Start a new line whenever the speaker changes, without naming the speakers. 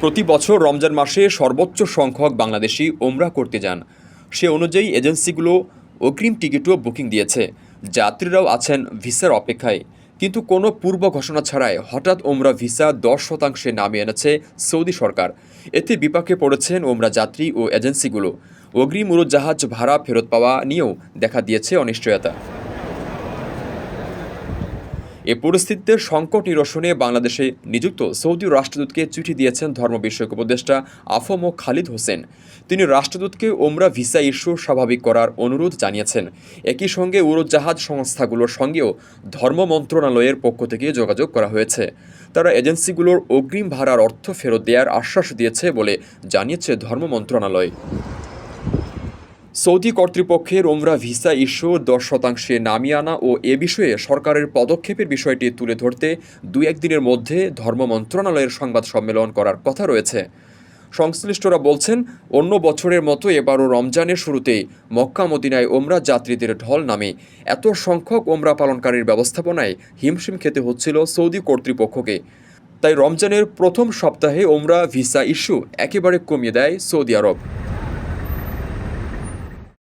প্রতি বছর রমজান মাসে সর্বোচ্চ সংখ্যক বাংলাদেশি ওমরা করতে যান। সে অনুযায়ী এজেন্সিগুলো অগ্রিম টিকিটও বুকিং দিয়েছে। যাত্রীরাও আছেন ভিসার অপেক্ষায়। কিন্তু কোনো পূর্ব ঘোষণা ছাড়াই হঠাৎ ওমরা ভিসা দশ শতাংশে নামিয়ে এনেছে সৌদি সরকার। এতে বিপাকে পড়েছেন ওমরা যাত্রী ও এজেন্সিগুলো। অগ্রিম উড়োজাহাজ ভাড়া ফেরত পাওয়া নিয়েও দেখা দিয়েছে অনিশ্চয়তা। এ পরিস্থিতিতে সংকট নিরসনে বাংলাদেশে নিযুক্ত সৌদি রাষ্ট্রদূতকে চিঠি দিয়েছেন ধর্ম বিষয়ক উপদেষ্টা আফম ও খালিদ হোসেন। তিনি রাষ্ট্রদূতকে ওমরা ভিসা ইস্যু স্বাভাবিক করার অনুরোধ জানিয়েছেন। একই সঙ্গে উড়োজাহাজ সংস্থাগুলোর সঙ্গেও ধর্ম মন্ত্রণালয়ের পক্ষ থেকে যোগাযোগ করা হয়েছে। তারা এজেন্সিগুলোর অগ্রিম ভাড়ার অর্থ ফেরত দেওয়ার আশ্বাস দিয়েছে বলে জানিয়েছে ধর্ম মন্ত্রণালয়। সৌদি কর্তৃপক্ষের ওমরা ভিসা ইস্যু দশ শতাংশে নামিয়ে আনা ও এ বিষয়ে সরকারের পদক্ষেপের বিষয়টি তুলে ধরতে দুই একদিনের মধ্যে ধর্ম মন্ত্রণালয়ের সংবাদ সম্মেলন করার কথা রয়েছে। সংশ্লিষ্টরা বলছেন, অন্য বছরের মতো এবারও রমজানের শুরুতেই মক্কা, মদিনায় ওমরা যাত্রীদের ঢল নামে। এত সংখ্যক ওমরা পালনকারীর ব্যবস্থাপনায় হিমশিম খেতে হচ্ছিল সৌদি কর্তৃপক্ষকে। তাই রমজানের প্রথম সপ্তাহে ওমরা ভিসা ইস্যু একেবারে কমিয়ে দেয় সৌদি আরব।